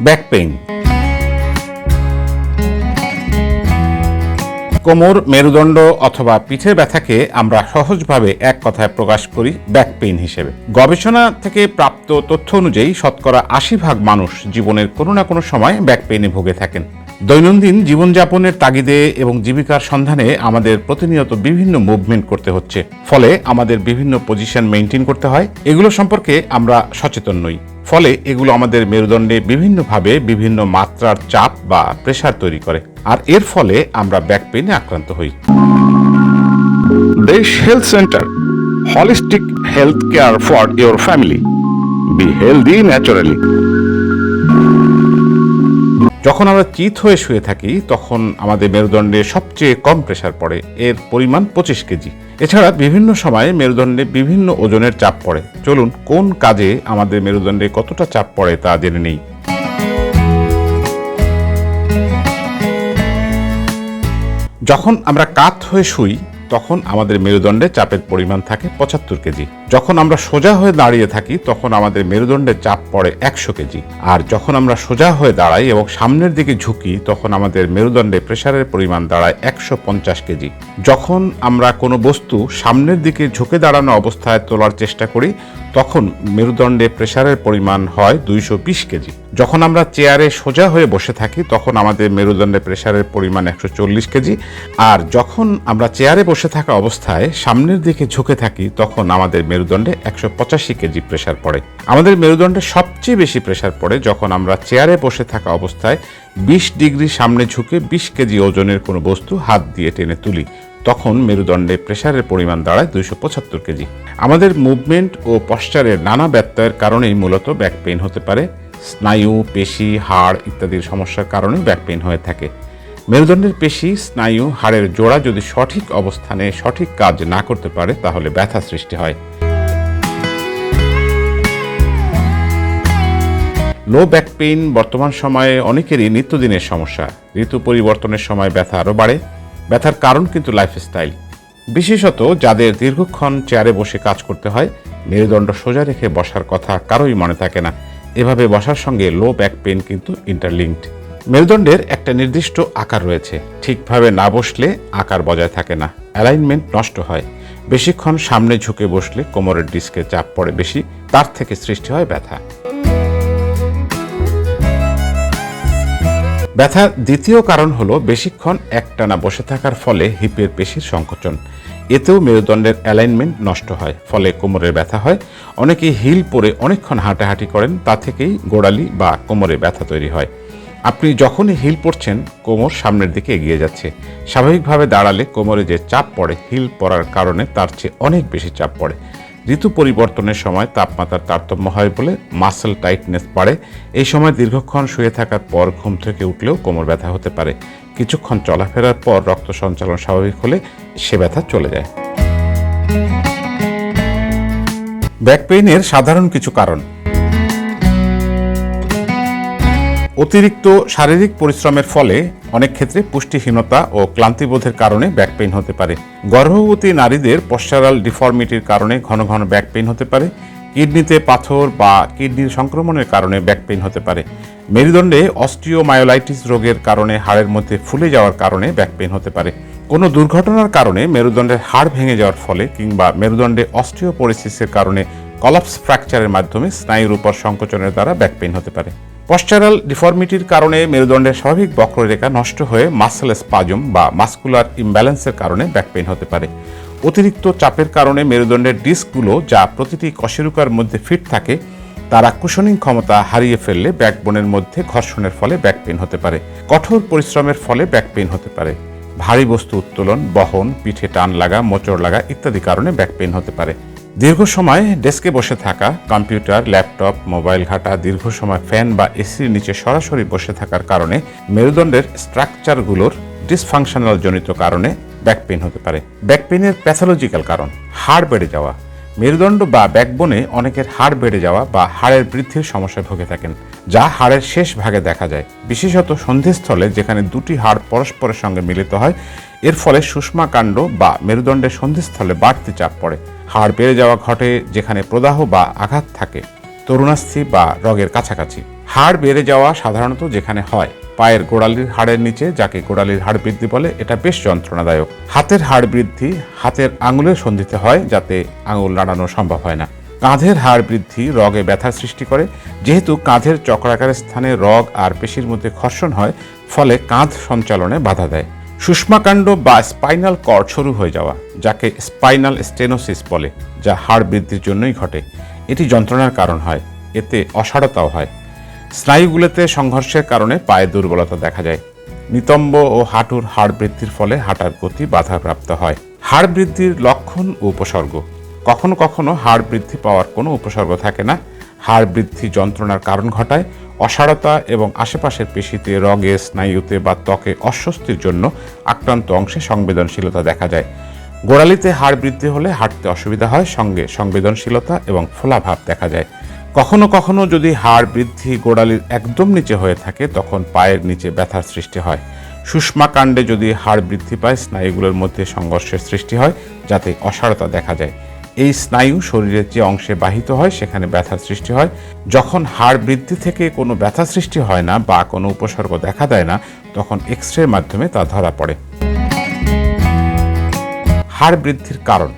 Back pain. কোমর, মেরুদণ্ড অথবা পিঠের ব্যথাকে আমরা সহজভাবে এক কথায় প্রকাশ করি ব্যাক পেইন হিসেবে। গবেষণা থেকে প্রাপ্ত তথ্য অনুযায়ী শতকরা আশি ভাগ মানুষ জীবনের কোনো না কোনো সময় ব্যাক পেইনে ভুগে থাকেন। দৈনন্দিন জীবনযাপনের তাগিদে এবং জীবিকার সন্ধানে আমাদের প্রতিনিয়ত বিভিন্ন মুভমেন্ট করতে হচ্ছে। ফলে আমাদের বিভিন্ন পজিশন মেনটেন করতে হয়। এগুলো সম্পর্কে আমরা সচেতন নই। ফলে এগুলো আমাদের মেরুদণ্ডে বিভিন্নভাবে বিভিন্ন মাত্রার চাপ বা প্রেশার তৈরি করে। আর এর ফলে আমরা ব্যাক পেনে আক্রান্ত হই। Desh health centre holistic health care for your family be healthy naturally যখন আমরা চিত হয়ে শুয়ে থাকি, তখন আমাদের মেরুদণ্ডে সবচেয়ে কম প্রেসার পড়ে। এর পরিমাণ পঁচিশ কেজি। এছাড়া বিভিন্ন সময়ে মেরুদণ্ডে বিভিন্ন ওজনের চাপ পড়ে। চলুন, কোন কাজে আমাদের মেরুদণ্ডে কতটা চাপ পড়ে তা জেনে নেই। যখন আমরা কাত হয়ে শুই তখন আমাদের মেরুদণ্ডে চাপের পরিমাণ থাকে পঁচাত্তর কেজি। যখন আমরা সোজা হয়ে দাঁড়িয়ে থাকি, তখন আমাদের মেরুদণ্ডে চাপ পড়ে একশো কেজি। আর যখন আমরা সোজা হয়ে দাঁড়াই এবং সামনের দিকে ঝুঁকি, তখন আমাদের মেরুদণ্ডে প্রেসারের পরিমাণ দাঁড়ায় একশো পঞ্চাশ কেজি। যখন আমরা কোনো বস্তু সামনের দিকে ঝুঁকে দাঁড়ানো অবস্থায় তোলার চেষ্টা করি তখন মেরুদণ্ডে প্রেসারের পরিমাণ হয় দুইশো বিশ কেজি। যখন আমরা চেয়ারে সোজা হয়ে বসে থাকি, তখন আমাদের মেরুদণ্ডে প্রেসারের পরিমাণ একশো চল্লিশ কেজি। আর যখন আমরা চেয়ারে বসে থাকা অবস্থায় সামনের দিকে ঝুঁকে থাকি, তখন আমাদের মেরুদণ্ডে একশো পঁচাশি কেজি প্রেসার পড়ে। আমাদের মেরুদণ্ডে সবচেয়ে বেশি প্রেসার পড়ে যখন আমরা চেয়ারে বসে থাকা অবস্থায় বিশ ডিগ্রি সামনে ঝুঁকে বিশ কেজি ওজনের কোনো বস্তু হাত দিয়ে টেনে তুলি। তখন মেরুদণ্ডে প্রেসারের পরিমাণ দাঁড়ায় দুইশো পঁচাত্তর কেজি। আমাদের মুভমেন্ট ও পশ্চারের নানা ব্যত্যয়ের কারণেই মূলত ব্যাক পেইন হতে পারে। স্নায়ু, পেশি, হাড় ইত্যাদির সমস্যার কারণে ব্যাক পেইন হয়ে থাকে। মেরুদণ্ডের পেশি, স্নায়ু, হাড়ের জোড়া যদি সঠিক অবস্থানে সঠিক কাজ না করতে পারে, তাহলে ব্যথা সৃষ্টি হয়। লো ব্যাক পেইন বর্তমান সময়ে অনেকেরই নিত্যদিনের সমস্যা। ঋতু পরিবর্তনের সময় ব্যথা আরও বাড়ে। ব্যথার কারণ কিন্তু লাইফস্টাইল বিশেষত যাদের দীর্ঘক্ষণ চেয়ারে বসে কাজ করতে হয়, মেরুদণ্ড সোজা রেখে বসার কথা কারোই মনে থাকে না। এভাবে বসার সঙ্গে লো ব্যাক পেন কিন্তু ইন্টারলিঙ্কড মেরুদণ্ডের একটা নির্দিষ্ট আকার রয়েছে। ঠিকভাবে না বসলে আকার বজায় থাকে না। অ্যালাইনমেন্ট নষ্ট হয়। বেশিক্ষণ সামনে ঝুঁকে বসলে কোমরের ডিস্কে চাপ পড়ে বেশি, তার থেকে সৃষ্টি হয় ব্যথা। ব্যথার দ্বিতীয় কারণ হলো বেশিক্ষণ একটানা বসে থাকার ফলে হিপের পেশির সংকোচন। এতেও মেরুদণ্ডের অ্যালাইনমেন্ট নষ্ট হয়, ফলে কোমরের ব্যথা হয়। অনেকে হিল পরে অনেকক্ষণ হাঁটাহাঁটি করেন, তা থেকেই গোড়ালি বা কোমরে ব্যথা তৈরি হয়। আপনি যখনই হিল পড়ছেন কোমর সামনের দিকে এগিয়ে যাচ্ছে। স্বাভাবিকভাবে দাঁড়ালে কোমরে যে চাপ পড়ে, হিল পরার কারণে তার চেয়ে অনেক বেশি চাপ পড়ে। ঋতু পরিবর্তনের সময় তাপমাত্রার তারতম্য হয় বলে মাসেল টাইটনেস বাড়ে। এই সময় দীর্ঘক্ষণ শুয়ে থাকার পর ঘুম থেকে উঠলেও কোমর ব্যথা হতে পারে। কিছুক্ষণ চলাফেরার পর রক্ত সঞ্চালন স্বাভাবিক হলে সে ব্যথা চলে যায়। ব্যাক পেইনের সাধারণ কিছু কারণ। অতিরিক্ত শারীরিক পরিশ্রমের ফলে অনেক ক্ষেত্রে পুষ্টিহীনতা ও ক্লান্তিবোধের কারণে ব্যাক পেইন হতে পারে। গর্ভবতী নারীদের পশ্চারাল ডিফর্মিটির কারণে ঘন ঘন ব্যাক পেইন হতে পারে। কিডনিতে পাথর বা কিডনির সংক্রমণের কারণে ব্যাক পেইন হতে পারে। মেরুদণ্ডে অস্টিওমায়োলাইটিস রোগের কারণে হাড়ের মধ্যে ফুলে যাওয়ার কারণে ব্যাক পেইন হতে পারে। কোনো দুর্ঘটনার কারণে মেরুদণ্ডের হাড় ভেঙে যাওয়ার ফলে কিংবা মেরুদণ্ডে অস্টিওপোরিসিসের কারণে কলাপস ফ্র্যাকচারের মাধ্যমে স্নায়ুর উপর সংকোচনের দ্বারা ব্যাক পেইন হতে পারে। পশ্চারাল ডিফর্মিটির কারণে মেরুদণ্ডের স্বাভাবিক বক্ররেখা নষ্ট হয়ে মাসেল স্পাজম বা মাস্কুলার ইমব্যালেন্সের কারণে ব্যাক পেইন হতে পারে। অতিরিক্ত চাপের কারণে মেরুদণ্ডের ডিস্কগুলো যা প্রতিটি কশেরুকার মধ্যে ফিট থাকে, তারা কুশনিং ক্ষমতা হারিয়ে ফেললে ব্যাকবোনের মধ্যে ঘর্ষণের ফলে ব্যাক পেইন হতে পারে। কঠোর পরিশ্রমের ফলে ব্যাক পেইন হতে পারে। ভারী বস্তু উত্তোলন, বহন, পিঠে টান লাগা, মোচড় লাগা ইত্যাদি কারণে ব্যাক পেইন হতে পারে। দীর্ঘ সময় ডেস্কে বসে থাকা, কম্পিউটার, ল্যাপটপ, মোবাইল ঘাটা, দীর্ঘ সময় ফ্যান বা এসির নিচে সরাসরি বসে থাকার কারণে মেরুদণ্ডের স্ট্রাকচারগুলোর ডিসফাংশনাল জনিত কারণে ব্যাকপেন হতে পারে। ব্যাকপেনের প্যাথোলজিক্যাল কারণ, হাড় বেড়ে যাওয়া মেরুদণ্ড বা ব্যাকবোনে অনেকের হাড় বেড়ে যাওয়া বা হাড়ের বৃদ্ধির সমস্যায় ভুগে থাকেন, যা হাড়ের শেষ ভাগে দেখা যায়। বিশেষত সন্ধিস্থলে, যেখানে দুটি হাড় পরস্পরের সঙ্গে মিলিত হয়, এর ফলে সুষমাকাণ্ড বা মেরুদণ্ডের সন্ধিস্থলে বাড়তি চাপ পড়ে। হাড় বেড়ে যাওয়া ঘটে যেখানে প্রদাহ বা আঘাত থাকে, তরুণাস্থি বা রগের কাছাকাছি। হাড় বেড়ে যাওয়া সাধারণত যেখানে হয় পায়ের গোড়ালির হাড়ের নিচে, যাকে গোড়ালির হাড় বৃদ্ধি বলে, এটা বেশ যন্ত্রণাদায়ক। হাতের হাড় বৃদ্ধি হাতের আঙুলের সন্ধিতে হয়, যাতে আঙুল নাড়ানো সম্ভব হয় না। কাঁধের হাড় বৃদ্ধি রগে ব্যথার সৃষ্টি করে। যেহেতু কাঁধের চক্রাকারের স্থানে রগ আর পেশির মধ্যে ঘর্ষণ হয়, ফলে কাঁধ সঞ্চালনে বাধা দেয়। সুষমাকাণ্ড বা স্পাইনাল কর্ড শুরু হয়ে যাওয়া, যাকে স্পাইনাল স্টেনোসিস বলে, যা হাড় বৃদ্ধির জন্যই ঘটে। এটি যন্ত্রণার কারণ হয়, এতে অসাড়তাও হয়। স্নায়ুগুলোতে সংঘর্ষের কারণে পায়ে দুর্বলতা দেখা যায়। নিতম্ব ও হাঁটুর হাড় বৃদ্ধির ফলে হাঁটার গতি বাধাপ্রাপ্ত হয়। হাড় বৃদ্ধির লক্ষণ ও উপসর্গ। কখনো কখনো হাড় বৃদ্ধি পাওয়ার কোনো উপসর্গ থাকে না। হাড় বৃদ্ধি যন্ত্রণার কারণ ঘটায়। অসারতা এবং আশেপাশের পেশিতে, রগে, স্নায়ুতে বা ত্বকে অস্বস্তির জন্য আক্রান্ত অংশে সংবেদনশীলতা দেখা যায়। গোড়ালিতে হাড় বৃদ্ধি হলে হাঁটতে অসুবিধা হয়। সঙ্গে সংবেদনশীলতা এবং ফোলাভাব দেখা যায়। কখনো কখনো যদি হাড় বৃদ্ধি গোড়ালির একদম নিচে হয়ে থাকে, তখন পায়ের নিচে ব্যথার সৃষ্টি হয়। সুষমাকাণ্ডে যদি হাড় বৃদ্ধি পায়, স্নায়ুগুলোর মধ্যে সংঘর্ষের সৃষ্টি হয়, যাতে অসারতা দেখা যায়। এই স্নায়ু শরীরের যে অংশে বাহিত হয়, সেখানে ব্যথার সৃষ্টি হয়। যখন হাড় বৃদ্ধি থেকে কোনো ব্যথা সৃষ্টি হয় না বা কোনো উপসর্গ দেখা দেয় না, তখন এক্স মাধ্যমে তা ধরা পড়ে। হাড় বৃদ্ধির কারণ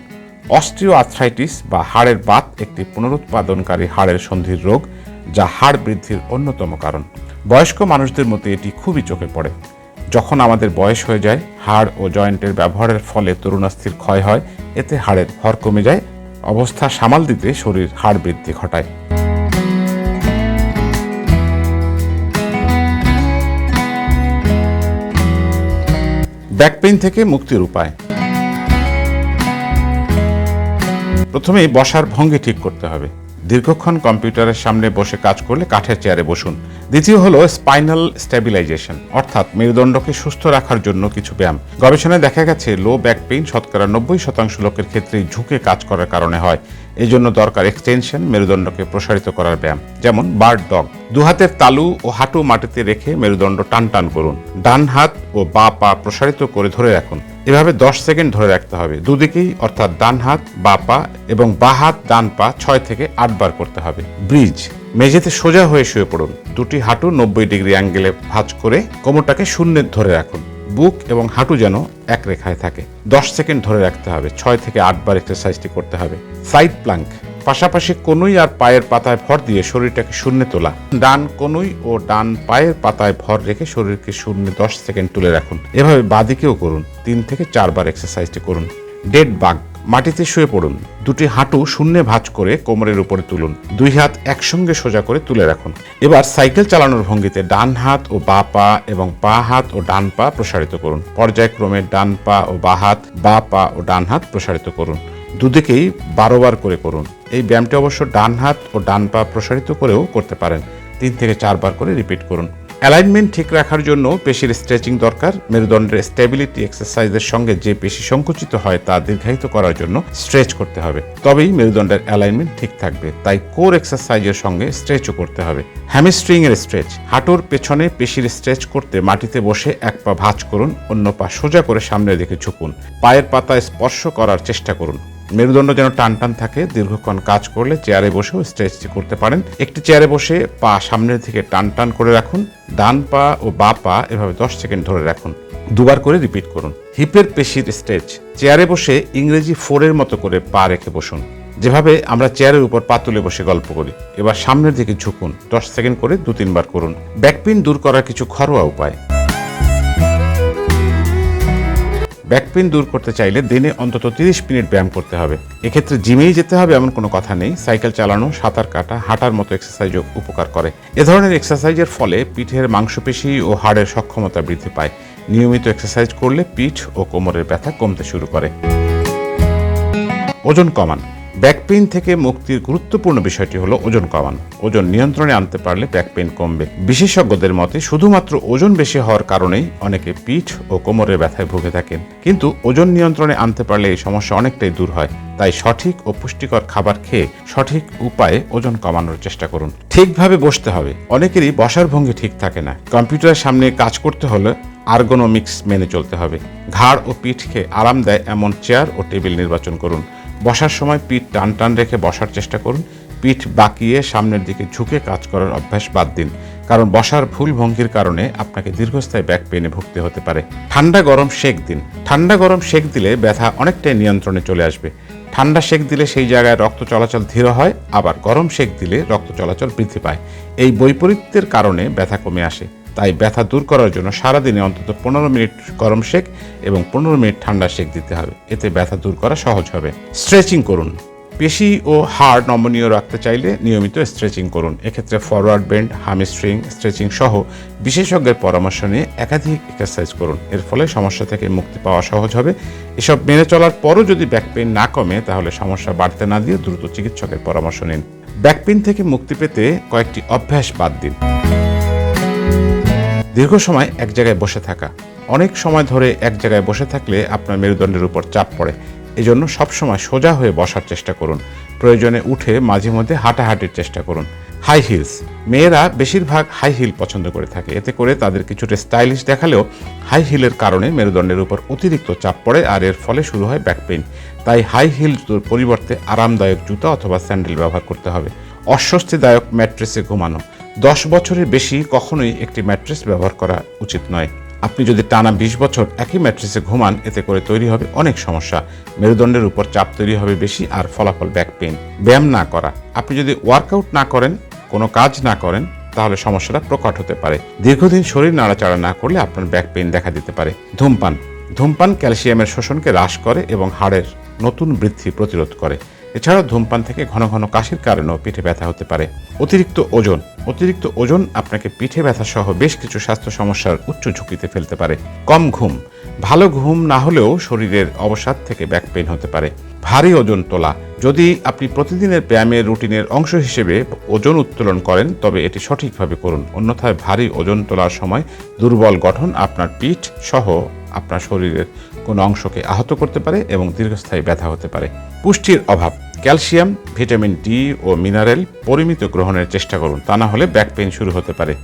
অস্ট্রিও আর্থ্রাইটিস বা হাড়ের বাত একটি পুনরুৎপাদনকারী হাড়ের সন্ধির রোগ, যা হাড় বৃদ্ধির অন্যতম কারণ। বয়স্ক মানুষদের মধ্যে এটি খুবই চোখে পড়ে। যখন আমাদের বয়স হয়ে যায়, হাড় ও জয়েন্টের ব্যবহারের ফলে তরুণাস্থির ক্ষয় হয়, এতে হাড়ের ভর কমে যায়, অবস্থা সামাল দিতে শরীর হাড় বৃদ্ধি ঘটায়। ব্যাক পেইন থেকে মুক্তির উপায়। প্রথমেই বসার ভঙ্গি ঠিক করতে হবে। দীর্ঘক্ষণ কম্পিউটারের সামনে বসে কাজ করলে কাঠের চেয়ারে বসুন। দ্বিতীয় হলো স্পাইনাল স্ট্যাবিলাইজেশন অর্থাৎ মেরুদণ্ডকে সুস্থ রাখার জন্য কিছু ব্যায়াম। গবেষণায় দেখা গেছে, লো ব্যাক পেইন শতকরা নব্বই শতাংশ লোকের ক্ষেত্রেই ঝুঁকে কাজ করার কারণে হয়। এই জন্য দরকার এক্সটেনশন মেরুদণ্ডকে প্রসারিত করার ব্যায়াম, যেমন বার্ড ডগ। দু হাতের তালু ও হাঁটু মাটিতে রেখে মেরুদণ্ড টান টান করুন। ডান হাত ও বা পা প্রসারিত করে ধরে রাখুন। এভাবে দশ সেকেন্ড ধরে রাখতে হবে। দুদিকেই, অর্থাৎ ডান হাত, বা পা এবং বা হাত, ডান পা ছয় থেকে আট বার করতে হবে। ব্রিজ, মেঝেতে সোজা হয়ে শুয়ে পড়ুন। দুটি হাঁটু নব্বই ডিগ্রি অ্যাঙ্গেলে ভাঁজ করে কোমরটাকে শূন্যের ধরে রাখুন। বুক এবং হাঁটু যেন এক রেখায় থাকে। দশ সেকেন্ড ধরে রাখতে হবে। ছয় থেকে আটবার এক্সারসাইজটি করতে হবে। সাইড প্লাঙ্ক পাশাপাশি কনুই আর পায়ের পাতায় ভর দিয়ে শরীরটাকে শূন্যে তোলা। ডান কনুই ও ডান পায়ের পাতায় ভর রেখে শরীরকে শূন্যে দশ সেকেন্ড তুলে রাখুন। এভাবে বাদিকেও করুন, তিন থেকে চারবার এক্সারসাইজটি করুন। ডেড বাগ মাটিতে শুয়ে পড়ুন। দুটি হাঁটু শূন্যে ভাঁজ করে কোমরের উপরে তুলুন। দুই হাত একসঙ্গে সোজা করে তুলে রাখুন। এবার সাইকেল চালানোর ভঙ্গিতে ডান হাত ও বা পা এবং পা হাত ও ডান পা প্রসারিত করুন। পর্যায়ক্রমে ডান পা ও বা হাত, বা পা ও ডান হাত প্রসারিত করুন। দুদিকেই বারো বার করে করুন। এই ব্যায়ামটি অবশ্য ডান হাত ও ডান পা প্রসারিত করেও করতে পারেন। তিন থেকে চারবার করে রিপিট করুন। অ্যালাইনমেন্ট ঠিক রাখার জন্য পেশির স্ট্রেচিং দরকার। মেরুদণ্ডের স্টেবিলিটি এক্সারসাইজের সঙ্গে যে পেশি সংকুচিত হয় তা দীর্ঘায়িত করার জন্য স্ট্রেচ করতে হবে। তবেই মেরুদণ্ডের অ্যালাইনমেন্ট ঠিক থাকবে। তাই কোর এক্সারসাইজের সঙ্গে স্ট্রেচও করতে হবে। হ্যামিস্ট্রিং এর স্ট্রেচ। হাঁটুর পেছনে পেশির স্ট্রেচ করতে মাটিতে বসে এক পা ভাঁজ করুন, অন্য পা সোজা করে সামনের দিকে ঝুঁকুন। পায়ের পাতায় স্পর্শ করার চেষ্টা করুন। মেরুদণ্ড যেন টান টান থাকে, দীর্ঘক্ষণ কাজ করলে চেয়ারে বসেও স্ট্রেচটি করতে পারেন। একটি চেয়ারে বসে পা সামনের দিকে টান টান করে রাখুন, ডান পা ও বা পা এভাবে দশ সেকেন্ড ধরে রাখুন। দুবার করে রিপিট করুন। হিপের পেশির স্ট্রেচ চেয়ারে বসে ইংরেজি ফোরের মতো করে পা রেখে বসুন। যেভাবে আমরা চেয়ারের উপর পা তুলে বসে গল্প করি। এবার সামনের দিকে ঝুঁকুন। দশ সেকেন্ড করে দু তিনবার করুন ব্যাকপিন দূর করার কিছু ঘরোয়া উপায়। ব্যাকপেন দূর করতে চাইলে দিনে অন্তত তিরিশ মিনিট ব্যায়াম করতে হবে। এক্ষেত্রে জিমেই যেতে হবে এমন কোনো কথা নেই। সাইকেল চালানো, সাঁতার কাটা, হাঁটার মতো এক্সারসাইজও উপকার করে। এ ধরনের এক্সারসাইজের ফলে পিঠের মাংসপেশি ও হাড়ের সক্ষমতা বৃদ্ধি পায়। নিয়মিত এক্সারসাইজ করলে পিঠ ও কোমরের ব্যথা কমতে শুরু করে। ওজন কমান। ব্যাক পেইন থেকে মুক্তির গুরুত্বপূর্ণ বিষয়টি হলো ওজন কমানো। ওজন নিয়ন্ত্রণে আনতে পারলে ব্যাক পেইন কমবে। বিশেষজ্ঞদের মতে শুধুমাত্র ওজন বেশি হওয়ার কারণেই অনেকে পিঠ ও কোমরের ব্যথায় ভুগে থাকেন। কিন্তু ওজন নিয়ন্ত্রণে আনতে পারলে এই সমস্যা অনেকটাই দূর হয়। তাই সঠিক ও পুষ্টিকর খাবার খেয়ে সঠিক উপায়ে ওজন কমানোর চেষ্টা করুন। ঠিকভাবে বসতে হবে। অনেকেরই বসার ভঙ্গি ঠিক থাকে না। কম্পিউটারের সামনে কাজ করতে হলে আর্গোনমিক্স মেনে চলতে হবে। ঘাড় ও পিঠকে আরাম দেয় এমন চেয়ার ও টেবিল নির্বাচন করুন। বসার সময় পিঠ টান টান রেখে বসার চেষ্টা করুন। পিঠ বাঁকিয়ে সামনের দিকে ঝুঁকে কাজ করার অভ্যাস বাদ দিন। কারণ বসার ভুল ভঙ্গির কারণে আপনাকে দীর্ঘস্থায়ী ব্যাক পেনে ভুগতে হতে পারে। ঠান্ডা গরম শেক দিন। ঠান্ডা গরম শেক দিলে ব্যথা অনেকটাই নিয়ন্ত্রণে চলে আসবে। ঠান্ডা শেক দিলে সেই জায়গায় রক্ত চলাচল ধীর হয়, আবার গরম শেক দিলে রক্ত চলাচল বৃদ্ধি পায়। এই বৈপরীত্যের কারণে ব্যথা কমে আসে। তাই ব্যথা দূর করার জন্য সারাদিনে অন্তত পনেরো মিনিট গরম শেক এবং পনেরো মিনিট ঠান্ডা শেক দিতে হবে। এতে ব্যথা দূর করা সহজ হবে। স্ট্রেচিং করুন। পেশি ও হাড় নমনীয় রাখতে চাইলে নিয়মিত স্ট্রেচিং করুন। এক্ষেত্রে ফরওয়ার্ড বেন্ড, হামস্ট্রিং, স্ট্রেচিং সহ বিশেষজ্ঞের পরামর্শ নিয়ে একাধিক এক্সারসাইজ করুন। এর ফলে সমস্যা থেকে মুক্তি পাওয়া সহজ হবে। এসব মেনে চলার পরও যদি ব্যাক পেইন না কমে, তাহলে সমস্যা বাড়তে না দিয়ে দ্রুত চিকিৎসকের পরামর্শ নিন। ব্যাক পেইন থেকে মুক্তি পেতে কয়েকটি অভ্যাস বাদ দিন। দীর্ঘ সময় এক জায়গায় বসে থাকা। অনেক সময় ধরে এক জায়গায় বসে থাকলে আপনার মেরুদণ্ডের উপর চাপ পড়ে। এজন্য সবসময় সোজা হয়ে বসার চেষ্টা করুন। প্রয়োজনে উঠে মাঝে মধ্যে হাঁটাহাঁটির চেষ্টা করুন। হাই হিলস মেয়েরা বেশিরভাগ হাই হিল পছন্দ করে থাকে। এতে করে তাদের কিছুটা স্টাইলিশ দেখালেও হাই হিলের কারণে মেরুদণ্ডের উপর অতিরিক্ত চাপ পড়ে আর এর ফলে শুরু হয় ব্যাক পেইন তাই হাই হিল জুতোর পরিবর্তে আরামদায়ক জুতা অথবা স্যান্ডেল ব্যবহার করতে হবে। অস্বস্তিদায়ক ম্যাট্রেসে ঘুমানো। দশ বছরের বেশি কখনোই একটি ম্যাট্রেস ব্যবহার করা উচিত নয়। আপনি যদি টানা বিশ বছর একই ম্যাট্রেসে ঘুমান, এতে করে তৈরি হবে অনেক সমস্যা। মেরুদণ্ডের উপর চাপ তৈরি হবে বেশি আর ফলাফল ব্যাক পেন ব্যায়াম না করা। আপনি যদি ওয়ার্কআউট না করেন, কোনো কাজ না করেন, তাহলে সমস্যাটা প্রকট হতে পারে। দীর্ঘদিন শরীর নাড়াচাড়া না করলে আপনার ব্যাক পেইন দেখা দিতে পারে। ধূমপান। ধূমপান ক্যালসিয়ামের শোষণকে হ্রাস করে এবং হাড়ের নতুন বৃদ্ধি প্রতিরোধ করে। এছাড়াও ধূমপান থেকে ঘন ঘন কাশির কারণেও পিঠে ব্যথা হতে পারে। অতিরিক্ত ওজন অতিরিক্ত ওজন আপনাকে পিঠে ব্যথা সহ বেশ কিছু স্বাস্থ্য সমস্যার উচ্চ ঝুঁকিতে ফেলতে পারে। কম ঘুম, ভালো ঘুম না হলেও শরীরের অবসাদ থেকে ব্যাক পেইন হতে পারে। ভারী ওজন তোলা, যদি আপনি প্রতিদিনের ব্যায়ামের রুটিনের অংশ হিসেবে ওজন উত্তোলন করেন, তবে এটি সঠিকভাবে করুন। অন্যথায় ভারী ওজন তোলার সময় দুর্বল গঠন আপনার পিঠ সহ আপনার শরীরের কোনো অংশকে আহত করতে পারে এবং দীর্ঘস্থায়ী ব্যথা হতে পারে। পুষ্টির অভাব, ক্যালসিয়াম, ভিটামিন ডি ও মিনারেল পরিমিত গ্রহণের চেষ্টা করুন, তা না হলে ব্যাক পেইন শুরু হতে পারে।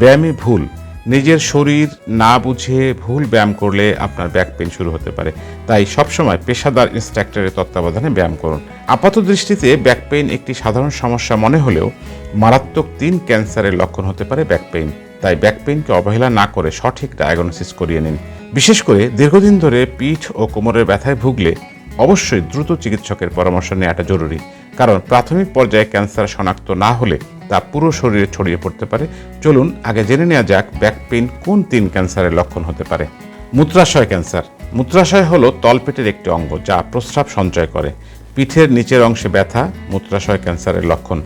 ব্যায়ামে ভুল, নিজের শরীর না বুঝে ভুল ব্যায়াম করলে আপনার ব্যাক পেইন শুরু হতে পারে। তাই সবসময় পেশাদার ইনস্ট্রাক্টরের তত্ত্বাবধানে ব্যায়াম করুন। আপাত দৃষ্টিতে ব্যাক পেইন একটি সাধারণ সমস্যা মনে হলেও মারাত্মক তিন ক্যান্সারের লক্ষণ হতে পারে ব্যাক পেইন। তাই ব্যাক পেইনকে অবহেলা না করে সঠিক ডায়াগনোসিস করিয়ে নিন। বিশেষ করে দীর্ঘদিন ধরে পিঠ ও কোমরের ব্যথায় ভুগলে অবশ্যই দ্রুত চিকিৎসকের পরামর্শ নেওয়াটা জরুরি। কারণ প্রাথমিক পর্যায়ে ক্যান্সার শনাক্ত না হলে তা পুরো শরীরে ছড়িয়ে পড়তে পারে। চলুন আগে জেনে নেওয়া যাক ব্যাক পেইন কোন তিন ক্যান্সারের লক্ষণ হতে পারে। মূত্রাশয় ক্যান্সার। মূত্রাশয় হলো তলপেটের একটি অঙ্গ যা প্রস্রাব সঞ্চয় করে। পিঠের নিচের অংশে ব্যথা মূত্রাশয় ক্যান্সারের লক্ষণ।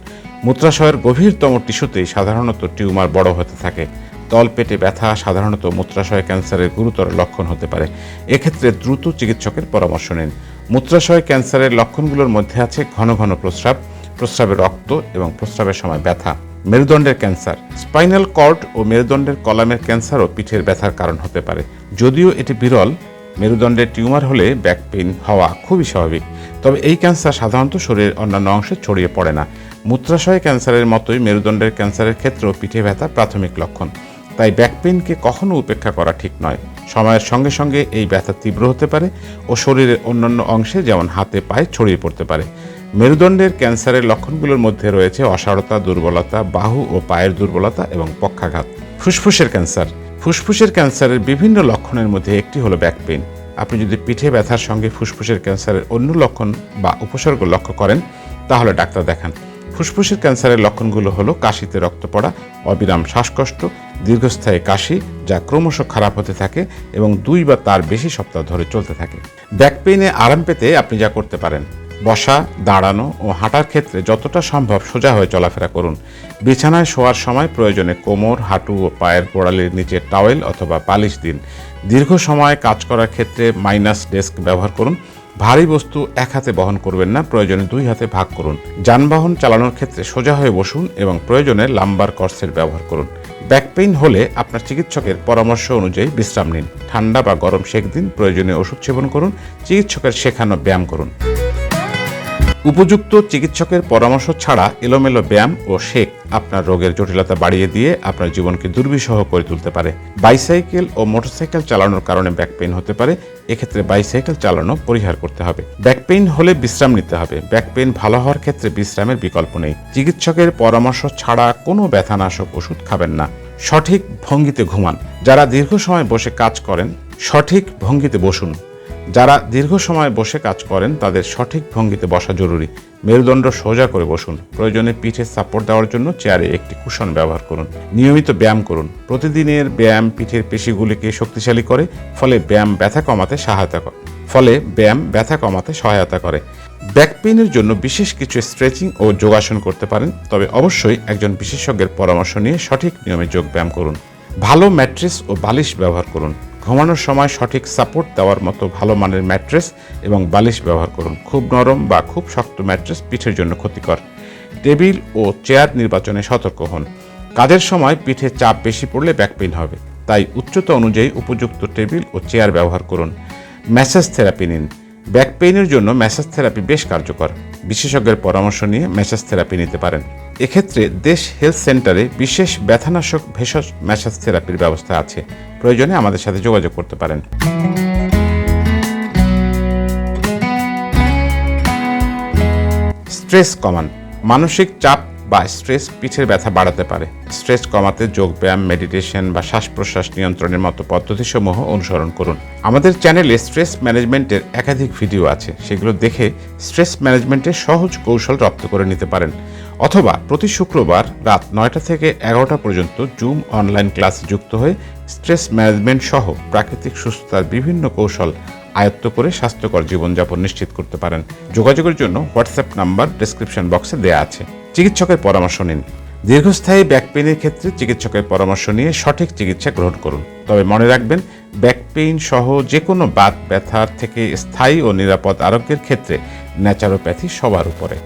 মূত্রাশয়ের গভীরতম টিস্যুতেই সাধারণত টিউমার বড় হতে থাকে। তলপেটে ব্যথা সাধারণত মূত্রাশয় ক্যান্সারের গুরুতর লক্ষণ হতে পারে। এক্ষেত্রে দ্রুত চিকিৎসকের পরামর্শ নিন। মূত্রাশয় ক্যান্সারের লক্ষণগুলোর মধ্যে আছে ঘন ঘন প্রস্রাব প্রস্রাবের রক্ত এবং প্রস্রাবের সময় ব্যথা, মেরুদণ্ডের ক্যান্সার। স্পাইনাল কর্ড ও মেরুদণ্ডের কলামের ক্যান্সারও পিঠের ব্যথার কারণ হতে পারে। যদিও এটি বিরল মেরুদণ্ডের টিউমার হলে ব্যাক পেইন হওয়া খুবই স্বাভাবিক। তবে এই ক্যান্সার সাধারণত শরীরের অন্যান্য অংশে ছড়িয়ে পড়ে না। মূত্রাশয় ক্যান্সারের মতোই মেরুদণ্ডের ক্যান্সারের ক্ষেত্রেও পিঠে ব্যথা প্রাথমিক লক্ষণ। তাই ব্যাক পেইনকে কখনো উপেক্ষা করা ঠিক নয়। সময়ের সঙ্গে সঙ্গে এই ব্যথা তীব্র হতে পারে ও শরীরের অন্যান্য অংশে যেমন হাতে পায়ে ছড়িয়ে পড়তে পারে। মেরুদণ্ডের ক্যান্সারের লক্ষণগুলোর মধ্যে রয়েছে অসারতা, দুর্বলতা, বাহু ও পায়ের দুর্বলতা এবং পক্ষাঘাত। ফুসফুসের ক্যান্সার। ফুসফুসের ক্যান্সারের বিভিন্ন লক্ষণের মধ্যে একটি হলো ব্যাক পেইন আপনি যদি পিঠে ব্যথার সঙ্গে ফুসফুসের ক্যান্সারের অন্য লক্ষণ বা উপসর্গ লক্ষ্য করেন, তাহলে ডাক্তার দেখান। ফুসফুসের ক্যান্সারের লক্ষণগুলো হলো কাশিতে রক্ত পড়া, অবিরাম শ্বাসকষ্ট, দীর্ঘস্থায়ী কাশি, যা ক্রমশ খারাপ হতে থাকে এবং দুই বা তার বেশি সপ্তাহ ধরে চলতে থাকে। ব্যাক পেইনে আরাম পেতে আপনি যা করতে পারেন বসা, দাঁড়ানো ও হাঁটার ক্ষেত্রে যতটা সম্ভব সোজা হয়ে চলাফেরা করুন। বিছানায় শোয়ার সময় প্রয়োজনে কোমর, হাঁটু ও পায়ের গোড়ালির নিচে টাওয়েল অথবা পালিশ দিন। দীর্ঘ সময় কাজ করার ক্ষেত্রে মাইনাস ডেস্ক ব্যবহার করুন। ভারী বস্তু এক হাতে বহন করবেন না, প্রয়োজনে দুই হাতে ভাগ করুন। যানবাহন চালানোর ক্ষেত্রে সোজা হয়ে বসুন এবং প্রয়োজনে লাম্বার কর্সের ব্যবহার করুন। ব্যাক পেইন হলে আপনার চিকিৎসকের পরামর্শ অনুযায়ী বিশ্রাম নিন। ঠান্ডা বা গরম সেক দিন প্রয়োজনে ওষুধ সেবন করুন, চিকিৎসকের শেখানো ব্যায়াম করুন। উপযুক্ত চিকিৎসকের পরামর্শ ছাড়া এলোমেলো ব্যায়াম ও শেক আপনার রোগের জটিলতা বাড়িয়ে দিয়ে আপনার জীবনকে দুর্বিষহ করে তুলতে পারে। বাইসাইকেল ও মোটরসাইকেল চালানোর কারণে ব্যাক পেইন হতে পারে, এক্ষেত্রে বাইসাইকেল চালানো পরিহার করতে হবে। ব্যাক পেইন হলে বিশ্রাম নিতে হবে। ব্যাক পেইন ভালো হওয়ার ক্ষেত্রে বিশ্রামের বিকল্প নেই। চিকিৎসকের পরামর্শ ছাড়া কোনো ব্যথানাশক ওষুধ খাবেন না। সঠিক ভঙ্গিতে ঘুমান। যারা দীর্ঘ সময় বসে কাজ করেন, সঠিক ভঙ্গিতে বসুন। যারা দীর্ঘ সময় বসে কাজ করেন, তাদের সঠিক ভঙ্গিতে বসা জরুরি। মেরুদণ্ড সোজা করে বসুন। প্রয়োজনে পিঠে সাপোর্ট দেওয়ার জন্য চেয়ারে একটি কুশন ব্যবহার করুন। নিয়মিত ব্যায়াম করুন। প্রতিদিনের ব্যায়াম পিঠের পেশিগুলিকে শক্তিশালী করে, ফলে ব্যায়াম ব্যথা কমাতে সহায়তা করে ফলে ব্যায়াম ব্যথা কমাতে সহায়তা করে। ব্যাক পেইনের জন্য বিশেষ কিছু স্ট্রেচিং ও যোগাসন করতে পারেন, তবে অবশ্যই একজন বিশেষজ্ঞের পরামর্শ নিয়ে সঠিক নিয়মে যোগ ব্যায়াম করুন। ভালো ম্যাট্রেস ও বালিশ ব্যবহার করুন। ঘুমানোর সময় সঠিক সাপোর্ট দেওয়ার মতো ভালো মানের ম্যাট্রেস এবং বালিশ ব্যবহার করুন। খুব নরম বা খুব শক্ত ম্যাট্রেস পিঠের জন্য ক্ষতিকর। টেবিল ও চেয়ার নির্বাচনে সতর্ক হন। কাজের সময় পিঠে চাপ বেশি পড়লে ব্যাক পেইন হবে। তাই উচ্চতা অনুযায়ী উপযুক্ত টেবিল ও চেয়ার ব্যবহার করুন। ম্যাসাজ থেরাপি নিন। ব্যাক পেইনের জন্য ম্যাসাজ থেরাপি বেশ কার্যকর। বিশেষজ্ঞের পরামর্শ নিয়ে ম্যাসাজ থেরাপি নিতে পারেন। এক্ষেত্রে দেশ হেলথ সেন্টারে বিশেষ ব্যথানাশক ভেষজ ম্যাসাজ থেরাপির ব্যবস্থা আছে। প্রয়োজনে আমাদের সাথে যোগাযোগ করতে পারেন। স্ট্রেস কমান। মানসিক চাপ বা স্ট্রেস পিঠের ব্যথা বাড়াতে পারে। স্ট্রেস কমাতে যোগব্যায়াম মেডিটেশন বা শ্বাস প্রশ্বাস নিয়ন্ত্রণের মতো পদ্ধতিসমূহ অনুসরণ করুন। আমাদের চ্যানেলে স্ট্রেস ম্যানেজমেন্টের একাধিক ভিডিও আছে। সেগুলো দেখে স্ট্রেস ম্যানেজমেন্টের সহজ কৌশল রপ্ত করে নিতে পারেন। অথবা প্রতি শুক্রবার রাত নয়টা থেকে এগারোটা পর্যন্ত জুম অনলাইন ক্লাসে যুক্ত হয়ে স্ট্রেস ম্যানেজমেন্ট সহ প্রাকৃতিক সুস্থতার বিভিন্ন কৌশল আয়ত্ত করে স্বাস্থ্যকর জীবনযাপন নিশ্চিত করতে পারেন। যোগাযোগের জন্য হোয়াটসঅ্যাপ নাম্বার ডেসক্রিপশন বক্সে দেওয়া আছে। চিকিৎসকের পরামর্শ নিন। দীর্ঘস্থায়ী ব্যাক পেইনের ক্ষেত্রে চিকিৎসকের পরামর্শ নিয়ে সঠিক চিকিৎসা গ্রহণ করুন। তবে মনে রাখবেন ব্যাক পেইন সহ যে কোনো বাত ব্যথার থেকে স্থায়ী ও নিরাপদ আরোগ্যের ক্ষেত্রে ন্যাচারোপ্যাথি সবার উপরে।